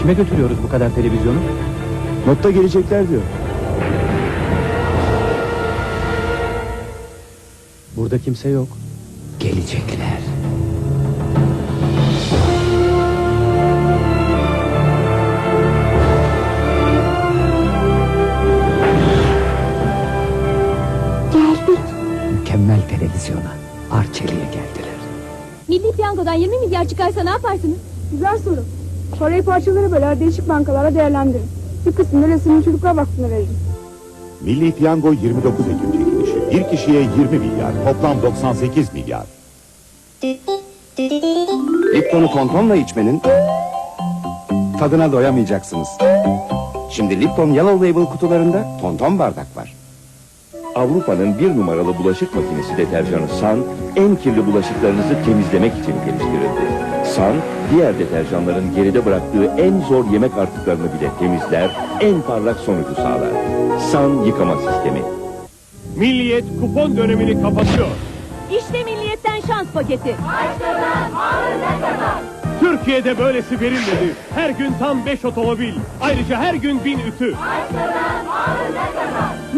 Kime götürüyoruz bu kadar televizyonu? Notta gelecekler diyor. Burada kimse yok. Gelecekler. Televizyona. Arçelik'e geldiler. Milli piyangodan 20 milyar çıkarsa ne yaparsınız? Güzel soru. Parayı parçalara böler değişik bankalara değerlendirin. Bir kısmını resimli çocuklar vakfına veririm. Milli Piyango 29 Ekim çekilişi. Bir kişiye 20 milyar, toplam 98 milyar. Lipton'u tontonla içmenin tadına doyamayacaksınız. Şimdi Lipton Yellow Label kutularında tonton bardak var. Avrupa'nın bir numaralı bulaşık makinesi deterjanı San, en kirli bulaşıklarınızı temizlemek için geliştirildi. San, diğer deterjanların geride bıraktığı en zor yemek artıklarını bile temizler, en parlak sonucu sağlar. San yıkama sistemi. Milliyet kupon dönemini kapatıyor. İşte milliyetten şans paketi. Türkiye'de böylesi verilmedi. Her gün tam 5 otomobil. Ayrıca her gün 1000 ütü.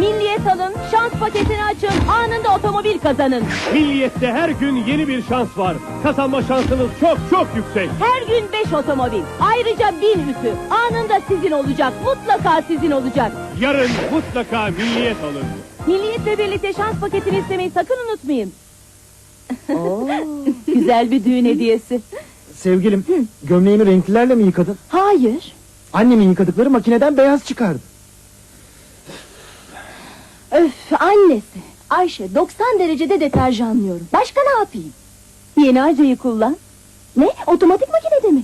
Milliyet alın, şans paketini açın, anında otomobil kazanın. Milliyet'te her gün yeni bir şans var. Kazanma şansınız çok çok yüksek. Her gün 5 otomobil, ayrıca 1000 ütü. Anında sizin olacak, mutlaka sizin olacak. Yarın mutlaka Milliyet alın. Milliyetle birlikte şans paketini istemeyi sakın unutmayın. Güzel bir düğün hediyesi. Sevgilim, gömleğimi renklilerle mi yıkadın? Hayır. Annemin yıkadıkları makineden beyaz çıkardı. Öf annesi. Ayşe 90 derecede deterjanlıyorum. Başka ne yapayım? Yeni acıyı kullan. Ne? Otomatik makinede mi?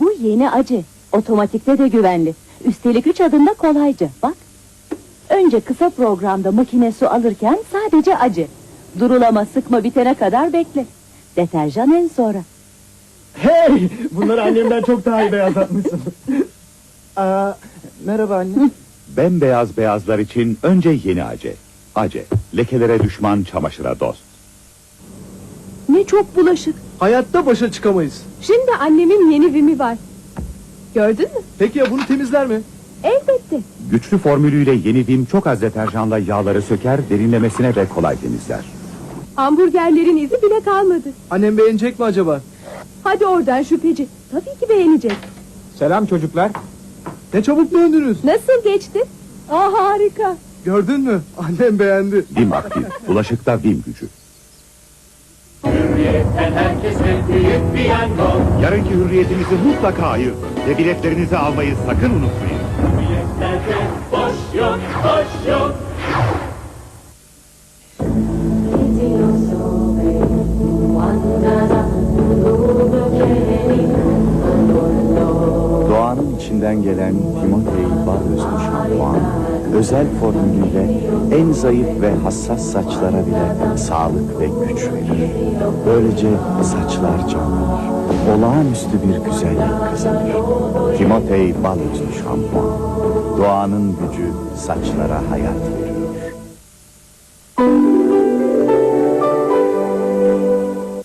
Bu yeni acı. Otomatikte de güvenli. Üstelik üç adımda kolayca. Bak. Önce kısa programda makine su alırken sadece acı. Durulama sıkma bitene kadar bekle. Deterjan en sonra. Hey! Bunları annemden çok daha iyi beyazlatmışsın. Aa, merhaba anne. Bembeyaz beyazlar için önce yeni Ace. Ace, lekelere düşman, çamaşıra dost. Ne çok bulaşık. Hayatta başa çıkamayız. Şimdi annemin yeni vimi var. Gördün mü? Peki ya bunu temizler mi? Elbette. Güçlü formülüyle yeni Vim çok az deterjanla yağları söker, derinlemesine ve kolay temizler. Hamburgerlerin izi bile kalmadı. Annem beğenecek mi acaba? Hadi oradan şüpheci. Tabii ki beğenecek. Selam çocuklar. Ne çabuk döndünüz. Nasıl geçti? Aa harika. Gördün mü? Annem beğendi. Vim aktif, bulaşıkta Vim gücü. Yarınki hürriyetinizi mutlaka ayırın ve biletlerinizi almayı sakın unutmayın. Doğanın içinden gelen Timotei bal özlü şampuan, özel formülüyle en zayıf ve hassas saçlara bile sağlık ve güç verir. Böylece saçlar canlanır, olağanüstü bir güzellik kazanır. Timotei bal özlü şampuan, doğanın gücü saçlara hayat veriyor.